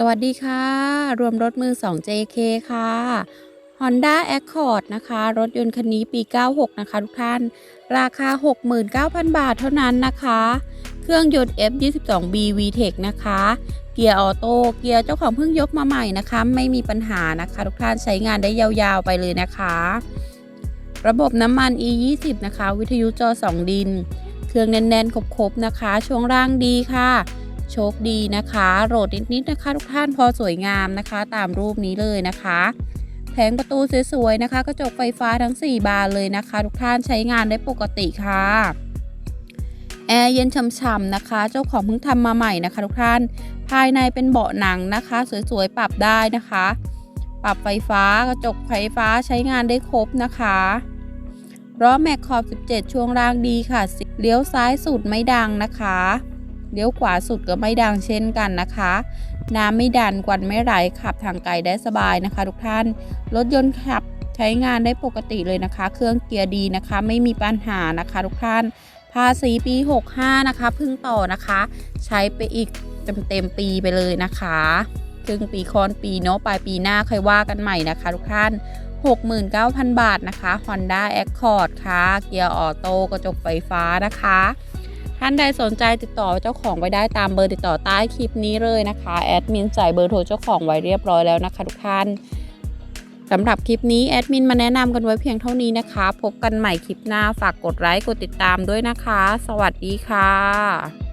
สวัสดีค่ะ รวมรถมือ 2 JK ค่ะ Honda Accord นะคะ รถยนต์คันนี้ปี 96 นะคะทุกท่าน ราคา 69,000 บาทเท่านั้นนะคะ เครื่องยนต์ F22B VTEC นะคะ เกียร์ออโต้ เกียร์เจ้าของเพิ่งยกมาใหม่นะคะ ไม่มีปัญหานะคะทุกท่านใช้งานได้ยาวๆไปเลยนะคะ ระบบน้ำมัน E20 นะคะ วิทยุจอ 2 ดิน เครื่องแน่นๆครบๆนะคะ ช่วงล่างดีค่ะ โชคดีนะคะโหลดนิดๆนะคะทุกท่านพอสวยงามนะคะ ตามรูปนี้เลยนะคะแผงประตูสวยๆนะคะกระจกไฟฟ้าทั้ง 4 บานเลยนะคะ ทุกท่านใช้งานได้ปกติค่ะแอร์เย็นช่ำๆนะคะ เจ้าของเพิ่งทำมาใหม่นะคะ ทุกท่านภายในเป็นเบาะหนังนะคะ สวยๆปรับได้นะคะ ปรับไฟฟ้ากระจกไฟฟ้าใช้งานได้ครบนะคะล้อแม็กขอบ 17 ช่วงล่างดีค่ะเลี้ยวซ้ายสุดไม่ดังนะคะ เลี้ยวขวาสุดก็ไม่ดังเช่นกันนะคะ น้ำไม่ดันควันไม่ไหลขับทางไกลได้สบายนะคะ ทุกท่านรถยนต์ขับใช้งานได้ปกติเลยนะคะ เครื่องเกียร์ดีนะคะ ไม่มีปัญหานะคะ ทุกท่าน ภาษีปี 65 นะคะพึ่งต่อนะคะ ใช้ไปอีกเต็มๆปีไปเลยนะคะครึ่งปีคอนปีเนาะปลายปีหน้าค่อยว่ากันใหม่นะคะ ทุกท่าน 69,000 บาทนะคะ Honda Accord ค่ะ เกียร์ออโต้กระจกไฟฟ้านะคะ ท่านใดสนใจติดต่อเจ้าของไว้ได้ตามเบอร์ติดต่อใต้คลิปนี้เลยนะคะแอดมินใส่เบอร์โทรเจ้าของไว้เรียบร้อยแล้วนะคะทุกท่านสำหรับคลิปนี้แอดมินมาแนะนำกันไว้เพียงเท่านี้นะคะ พบกันใหม่คลิปหน้าฝากกดไลค์กดติดตามด้วยนะคะ สวัสดีค่ะ